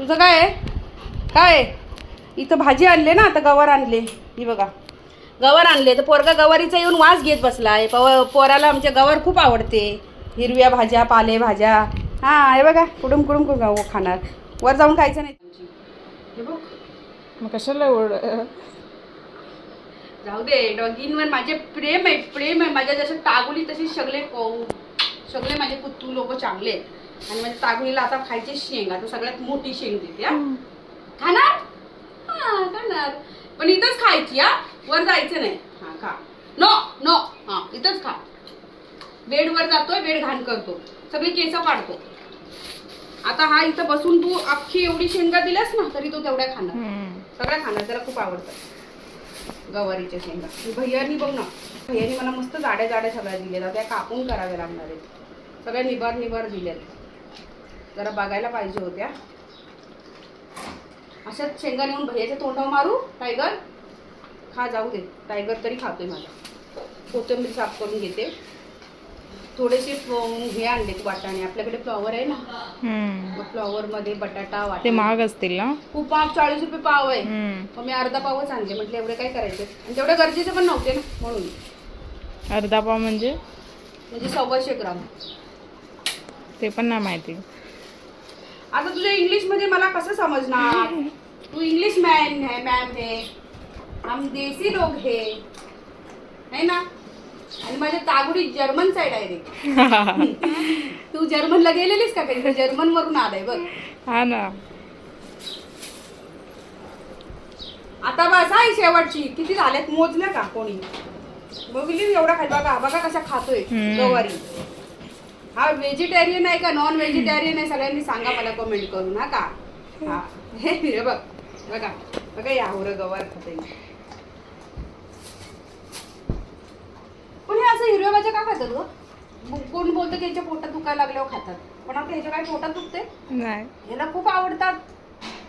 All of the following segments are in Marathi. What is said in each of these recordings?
तुझं काय आहे? काय आहे? इथं भाजी आणले ना आता गवार आणले. ही बघा. गवार आणले. तर पोरगा गवारीचा येऊन वास घेत बसला आहे पव पोराला आमच्या गवार खूप आवडते. हिरव्या भाज्या पाले भाज्या. हां हे बघा. कुडूम कुडूम कुडूम खाणार. वर जाऊन खायचं नाही. हे बघ. मग कशाला ओढ जाऊ दे डॉगींवर माझे प्रेम आहे प्रेम आहे. माझ्या जसं टागुली तशी सगळे सगळे माझे कुत्तू लोक चांगले आहेत. आणि माझ्या टागुलीला आता खायचे शेंग आता सगळ्यात मोठी शेंग देते हा? खाणार? हा खाणार. पण इथंच खायची हा? वर जायचं नाही. हा खा. नो नो हा इथंच खा. बेडवर जातोय बेड घाण करतो. सगळी केस पाडतो. आता हा इथं बसून तू अख्खी एवढी शेंगा दिल्यास ना तरी तो तेवढ्या खाणार. सगळ्या खाणार त्याला खूप आवडतात गवारीच्या शेंगा. भैयानी बघ ना. भैयानी मला मस्त जाड्या जाड्या सगळ्या दिल्या त्या कापून कराव्या लागणार आहेत. सगळ्या निबार निबार दिल्यात जरा बघायला पाहिजे होत्या. अशाच शेंगा नेऊन भैयाच्या तोंडावर मारू टायगर? खा जाऊ दे. टायगर तरी खातोय माझा. कोथिंबीर साफ करून घेते. थोडेसे हे आणले वाटाणे. आपल्याकडे फ्लॉवर आहे ना. मग फ्लॉवर मध्ये बटाटा ते वाटाणे महाग असतील ना? खूप महाग. चाळीस रुपये पाव आहे. मग मी अर्धा पावच आणले. म्हटलं एवढे काय करायचे? आणि तेवढे गरजेचे पण नव्हते ना म्हणून. अर्धा पाव म्हणजे? म्हणजे सव्वाशे ग्राम. ते पण नाही माहिती. आता तुझ्या इंग्लिशमध्ये मला कसं समजणार? तू इंग्लिश मॅन है मॅम है. हम देसी लोग है. है ना? आणि माझ्या तागुडी जर्मन साईड आहे रे. तू जर्मनला गेलेलीस का कधी? जर्मन वरून आलाय बघ. हा ना. आता बस आहे शेवटची. किती झाल्यात मोजल्या का कोणी? बघली एवढा खाय बघा बघा कशा खातोय. गवारी. हा व्हेजिटेरियन आहे का नॉन व्हेजिटेरियन आहे? सगळ्यांनी सांगा मला कमेंट करून हा का? हा. हे बघ बघा बघा या गवार खाते पण हे असं हिरव्या भाज्या का खातात ग? कोण बोलतं की याच्या पोटात दुखायला लागल्यावर खातात? पण आता ह्याच्या काय पोटात दुखते नाही. याला खूप आवडतात.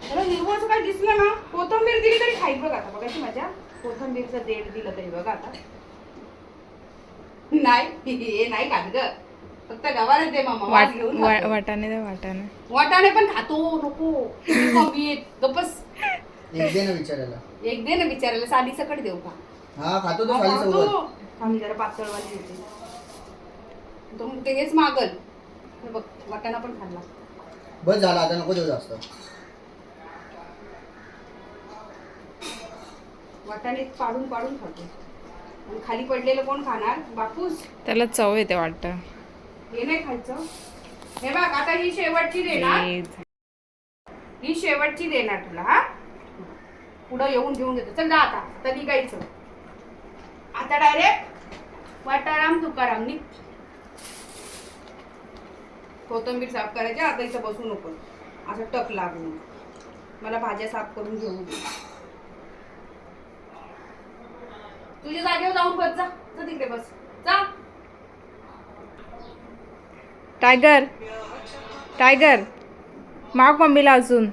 त्याला हिरवं काय दिसलं ना? कोथंबीर दिली तरी खाईल बघ आता. बघायची माझ्या कोथंबीरचं देठ दिलं तरी बघा आता. नाही हे नाही खात ग. फक्त गवार दे मामा वास वाट घेऊन वा- खातो. वाटाणे दे वाटाणे. वाटाणे पण खातो नको. कमी आहेत गप्पस. एक दे ना विचारायला. एक दे ना बिचारायला साडी सकट देऊ का? हा खातो तो. सोबत. आम्ही जरा पातळवाली होते. तो मग तेच मागल. हे बघ वाटाणा पण खाल्ला. बस झाला आता नको देऊ जास्त. वाटाणे पाडून पाडून खातो. आणि खाली पडलेलं कोण खाणार? बापूस. त्याला चव येते वाटतं. हे नाही खायचं. हे बघ आता ही शेवटची देणार. ही शेवटची देणार तुला हा? पुढं येऊन घेऊन घेतो. चल जा आता. आता निघायचं. आता डायरेक्ट वाटाराम तुकाराम निघ. कोथंबीर साफ करायची आता इथं बसू नको. असं टक लागू मला भाज्या साफ करून घेऊ दे. तुझ्या जागेवर जाऊन बस जा. जा तिकडे बस. जा. टायगर टायगर माग मम्मीला अजून.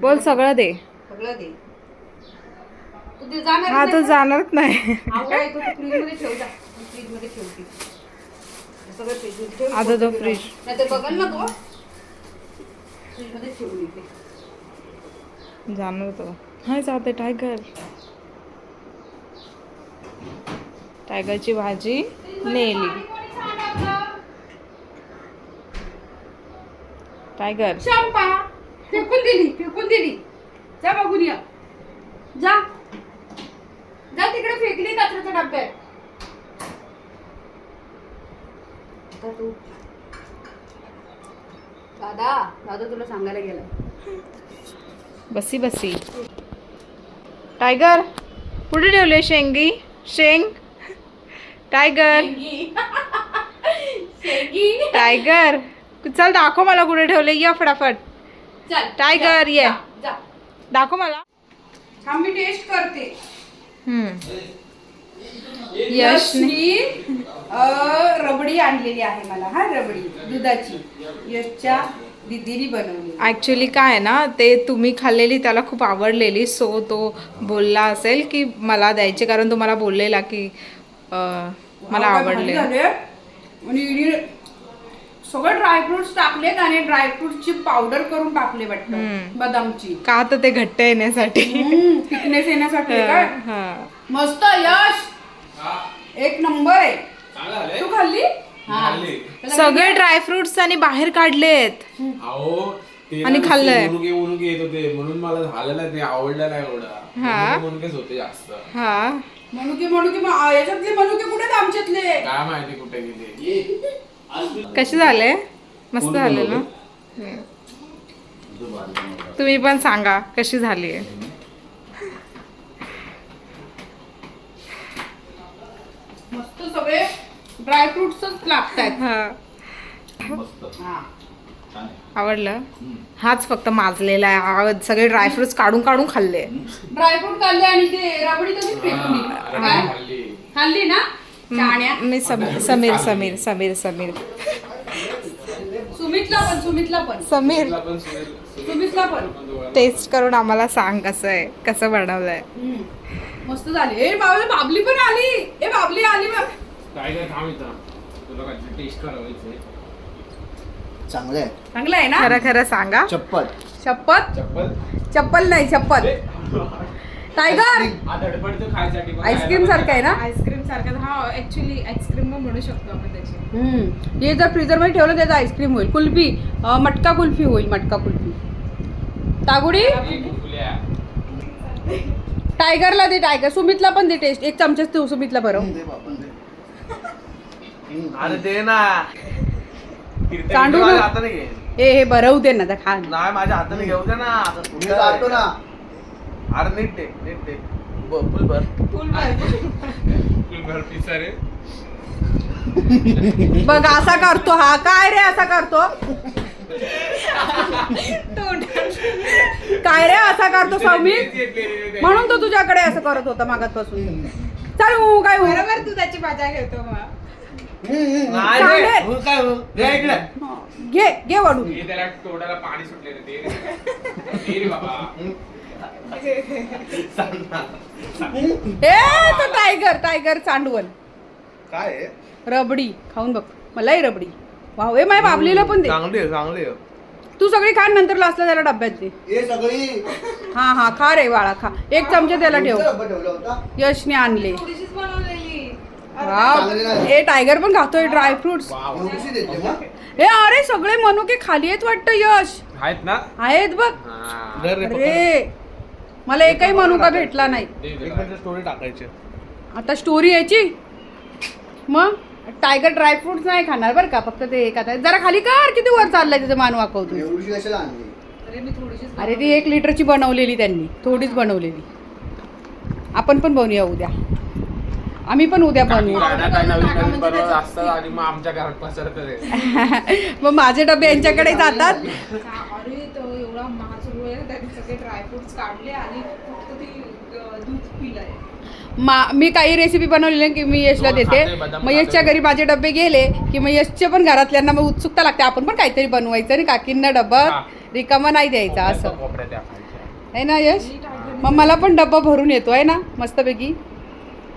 बोल सगळं दे. सगळं दे. तू ते जाणार हा तो जाणारच नाही. ठेव जा. ठेवते सगळं ठेव. आता तो fridge. नाही तर बघल ना तो. फ्रीजमध्ये ठेवून येते जाणार तो. हाय जाते टायगर. टायगरची भाजी नेली. टायगर शंपा फेकून दिली फेकून दिली. जा बघून या. जा. जा तिकडे फेकली कचऱ्याच्या डब्यात. आता तू. दादा दादा तुला सांगायला गेला. बसी बसी. टायगर कुठे ठेवले शेंगी? शेंग? टायगर. शेंगी. टायगर. चल दाखव मला कुठे ठेवले या फटाफट. चल टायगर, ये. दाखव मला. हा मी टेस्ट करते. यशने रबडी आणलेली आहे मला हा रबडी दुधाची. यशच्या दिदीने बनवली ॲक्च्युली काय आहे ना ते तुम्ही खाल्लेली त्याला खूप आवडलेली सो तो बोलला असेल की मला द्यायचे कारण तो मला बोललेला की मला आवडले. सगळं ड्रायफ्रुट्स टाकलेत आणि ड्रायफ्रुटची पावडर करून टाकले वाटतं. बदामची. का तर ते घट्ट येण्यासाठी. थिकनेस येण्यासाठी काय? हा. मस्त यश! एक नंबर आहे. तू खाल्ली? हा. सगळे ड्रायफ्रुट्स आणि बाहेर काढलेत. आणि खाल्लंय. येत होते. म्हणून मला झालं नाही ते आवडलं नाही एवढं. हा. होते जास्त. हा. मनुके मनुके याच्यातले मनुके कुठे आहेत आमच्यातले? काय माहिती कुठे गेले. कसे झाले? मस्त झाले ना. तुम्ही पण सांगा कशी झाली आहे? मस्त सगळे ड्रायफ्रुट्सच हा. हा. आवडलं? हाच फक्त माजलेला आहे. हा सगळे ड्रायफ्रुट्स काढून काढून खाल्ले. ड्रायफ्रूट खाल्ले आणि ते रबडी तशीच. हा? रबडी खाल्ली. ना? मी समीर समीर समीर समीर समीर. सुमितला पण सुमितला पण. समीर. सुमितला पण टेस्ट करून आम्हाला सांग कसं आहे कसं बनवलंय. मस्त झाली. ए बाबा बाबली पण आली. ए बाबली आली बघ. काय काय थांब इथं. तुला काय टेस्ट करायचंय चांगलं आहे. चांगलं आहे ना? खरं खरं सांगा. चप्पल. शपथ चप्पल? चप्पल नाही चप्पल. टायगर! धडपडतो खायसाठी पण आईस्क्रीम सारखं आहे ना? आईस्क्रीम सारखं. हा ऍक्च्युली आईस्क्रीम पण म्हणू शकतो आपण त्याची. हम्म. हे जर फ्रीजरमध्ये ठेवलं त्याचं आईस्क्रीम होईल. कुल्फी अं, मटका कुल्फी होईल मटका कुल्फी. तागुडी? फुल्या. टायगरला दे टायगर. सुमितला पण दे टेस्ट एक चमचा तू सुमितला बरं दे बापन दे. हम्म. अरे दे ना. कीर्तन सांडू माझ्या नको. हाताने घे. ए हे बरं दे ना आता खा. नाही माझ्या हाताने घेऊ दे ना. मी जातो ना. अरे नीट दे नीट दे. ब- फुल भर. फुल भर. पिझ्झा रे. बघ असा करतो हा. काय रे असा करतो? काय रे असा करतो सौमित? म्हणून तो तुझ्याकडे असं करत होता मागातपासून चल काय. बरोबर तू त्याची मजा घेतो मग. नाही हो काय हो? दे इकडे. घे घे वाढून हे त्याला तोंडाला पाणी ते रे. ते रे बाबा. ए तो टायगर टायगर चांडवल. काय आहे? रबडी खाऊन बघ. मलाही रबडी. वाव ए माझ्या बाबलीला पण दे. चांगली आहे चांगली आहे. तू सगळी खा नंतर लास्टला त्याला डब्यात दे. हे सगळी. हा हा खा रे बाळा खा. एक चमचा त्याला ठेव. कोणता डब्बा ठेवला होता? यशने आणले. थोडीशीच बनवलेली. वाव. चांगली नाही. ए टायगर पण खातोय ड्रायफ्रुट्स देते ए अरे सगळे मनुके खाली आहेत वाटतं यश. आहेत ना? आहेत बघ. हा. रे. अरे. मला एकही मनुका भेटला नाही. दे एक जरा. मिनिट स्टोरी टाकायची. आता स्टोरी यायची? मग? टायगर ड्रायफ्रुट्स नाही खाणार बरं का फक्त ते एक आता. जरा खाली कर किती वर चाललंय त्याचं मान वाकवतो एवढीशी कशाला आणली? अरे मी थोडीशीच अरे ती एक लिटरची बनवलेली त्यांनी थोडीच बनवलेली. आपण पण बनवूया उद्या. आम्ही पण उद्या बनवू. मग माझे डबे यांच्याकडे जातात. अरे तो एवढा महाग सुरू आहे ना, त्यांनी सगळे ड्रायफ्रुट्स काढले आणि फक्त ती अं, दूध पिलंय. मा मी काही रेसिपी बनवलेली की मी यशला दोन देते. खाते, बदाम मग यशच्या खाते. घरी माझे डबे गेले की मग यशच्या पण घरातल्यांना मग उत्सुकता लागते. आपण पण काहीतरी बनवायचं आणि काकींना डब्बा हा. रिकामा नाही द्यायचा असं. कोपऱ्यात त्या खायच्या. आहे ना यश? मग मला पण डब्बा भरून येतो आहे ना मस्तपैकी.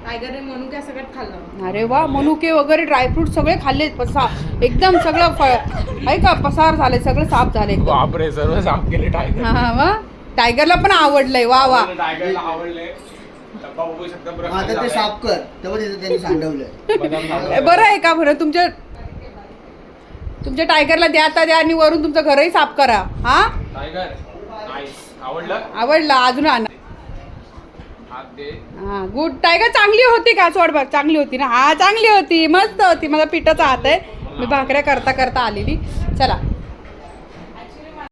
टायगरने सगळ्यात खाल्लं अरे वा मनुके वगैरे ड्रायफ्रूट सगळे खाल्ले पसा. एकदम सगळं फ आहे का पसार झाले सगळं साफ झाले. एकदम. बापरे सर्व साफ केले टायगर हा हा मग टायगरला पण आवडलंय वा वा. टायगरला आवडले डब्बा बघू शकता बरं मग आता खाली ते झालाय. साफ कर. तेव्हा तिथे त्यांनी सांडवलंय. बदाम ए, खाल्ले. बरं आहे का बरं? तुमच्या तुमच्या टायगरला द्या आता द्या आणि वरून तुमचं घरही साफ करा. हा? टायगर नाईस आवडलं? आवडला अजून आणा. हा गुड. टायगर चांगली होती का? सोड बघ चांगली होती ना? हा चांगली होती. मस्त होती. मला पिठाचा हात आहे मी भाकऱ्या करता करता आलेली. चला.